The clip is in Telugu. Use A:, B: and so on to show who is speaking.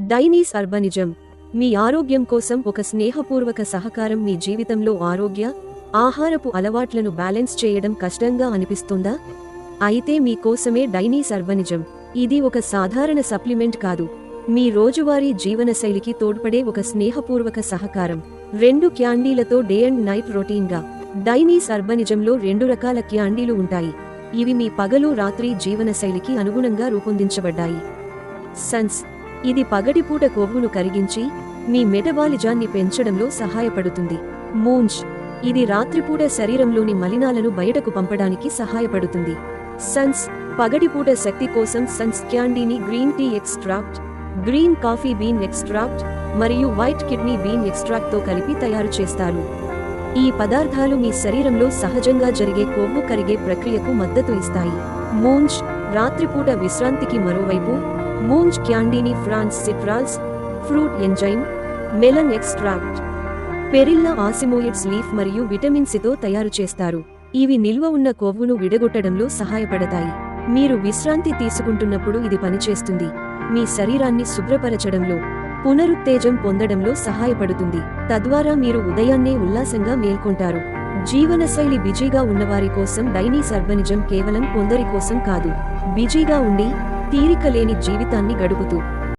A: డైనీస్ అర్బనిజం మీ ఆరోగ్యం కోసం ఒక స్నేహపూర్వక సహకారం మీ జీవితంలో ఆరోగ్య ఆహారపు అలవాట్లను బ్యాలెన్స్ చేయడం కష్టంగా అనిపిస్తుందా? అయితే మీకోసమే డైనీస్ అర్బనిజం ఇది ఒక సాధారణ సప్లిమెంట్ కాదు. మీ రోజువారీ జీవనశైలికి తోడ్పడే ఒక స్నేహపూర్వక సహకారం. రెండు క్యాండీలతో డే అండ్ నైట్ రొటీన్గా. డైనీస్ అర్బనిజంలో రెండు రకాల క్యాండీలు ఉంటాయి. ఇవి మీ పగలు రాత్రి జీవనశైలికి అనుగుణంగా రూపొందించబడ్డాయి. సన్స్ ఇది పగటిపూట కొవ్వును కరిగించి మీ మెటబాలిజాన్ని పెంచడంలో సహాయపడుతుంది. మూంజ్ ఇది రాత్రిపూట శరీరంలోని మలినాలను బయటకు పంపడానికి సహాయపడుతుంది. సన్స్ పగటిపూట శక్తి కోసం Sons క్యాండీని green tea extract green coffee bean extract మరియు వైట్ కిడ్నీ బీన్ ఎక్స్ట్రాక్ట్తో కలిపి తయారు చేస్తారు. ఈ పదార్థాలు మీ శరీరంలో సహజంగా జరిగే కొవ్వు కరిగే ప్రక్రియకు మద్దతు ఇస్తాయి. మూంజ్ రాత్రిపూట విశ్రాంతికి మరోవైపు మూంజ్ క్యాండీని ఫ్రాన్స్ సిట్రాల్స్ fruit enzyme melon extract perilla ocimoides leaf మరియు విటమిన్ సితో తయారు చేస్తారు. ఇవి నిల్వ ఉన్న కొవ్వును విడగొట్టడంలో సహాయపడతాయి. మీరు విశ్రాంతి తీసుకుంటున్నప్పుడు ఇది పనిచేస్తుంది. మీ శరీరాన్ని శుభ్రపరచడంలో పునరుత్తేజం పొందడంలో సహాయపడుతుంది. తద్వారా మీరు ఉదయాన్నే ఉల్లాసంగా మేల్కొంటారు. జీవనశైలి బిజీగా ఉన్నవారి కోసం డైనీస్ అర్బనిజం కేవలం కొందరి కోసం కాదు. బిజీగా ఉండి తీరిక లేని జీవితాన్ని గడుపుతూ